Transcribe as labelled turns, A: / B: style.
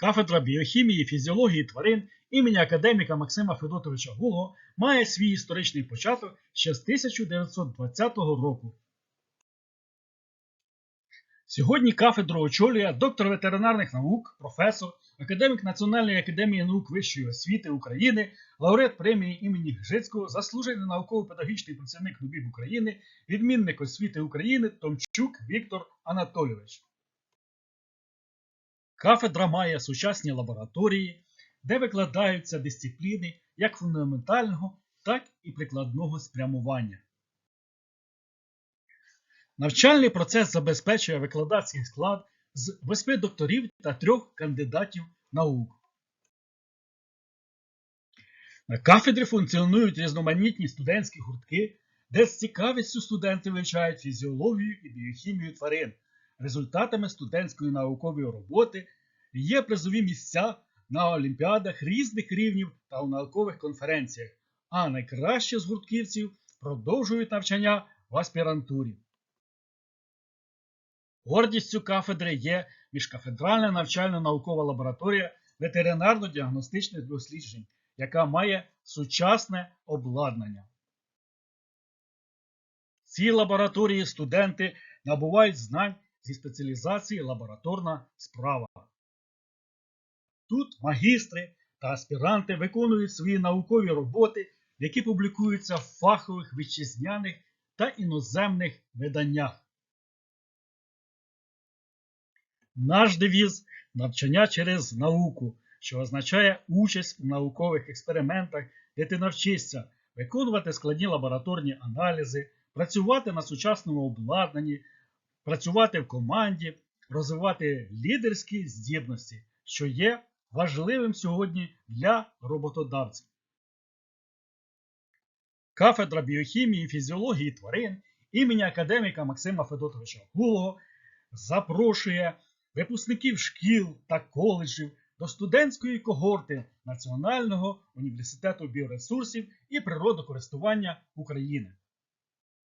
A: Кафедра біохімії фізіології тварин імені академіка Максима Федотовича Гулго має свій історичний початок ще з 1920 року. Сьогодні кафедру очолює доктор ветеринарних наук, професор, академік Національної академії наук Вищої освіти України, лауреат премії імені Гжицького, заслужений науково-педагогічний працівник НУБІБ України, відмінник освіти України Томчук Віктор Анатолійович. Кафедра має сучасні лабораторії, де викладаються дисципліни як фундаментального, так і прикладного спрямування. Навчальний процес забезпечує викладацький склад з восьми докторів та трьох кандидатів наук. На кафедрі функціонують різноманітні студентські гуртки, де з цікавістю студенти вивчають фізіологію і біохімію тварин. Результатами студентської наукової роботи є призові місця на олімпіадах різних рівнів та у наукових конференціях, а найкращі з гуртківців продовжують навчання в аспірантурі. Гордістю кафедри є міжкафедральна навчально-наукова лабораторія ветеринарно-діагностичних досліджень, яка має сучасне обладнання. В цій лабораторії студенти набувають знань зі спеціалізації лабораторна справа. Тут магістри та аспіранти виконують свої наукові роботи, які публікуються в фахових вітчизняних та іноземних виданнях. Наш девіз навчання через науку, що означає участь у наукових експериментах, де ти навчишся виконувати складні лабораторні аналізи, працювати на сучасному обладнанні, працювати в команді, розвивати лідерські здібності, що є важливим сьогодні для роботодавців. Кафедра біохімії фізіології тварин імені академіка Максима Федотовича Гулого запрошує випускників шкіл та коледжів до студентської когорти Національного університету біоресурсів і природокористування України.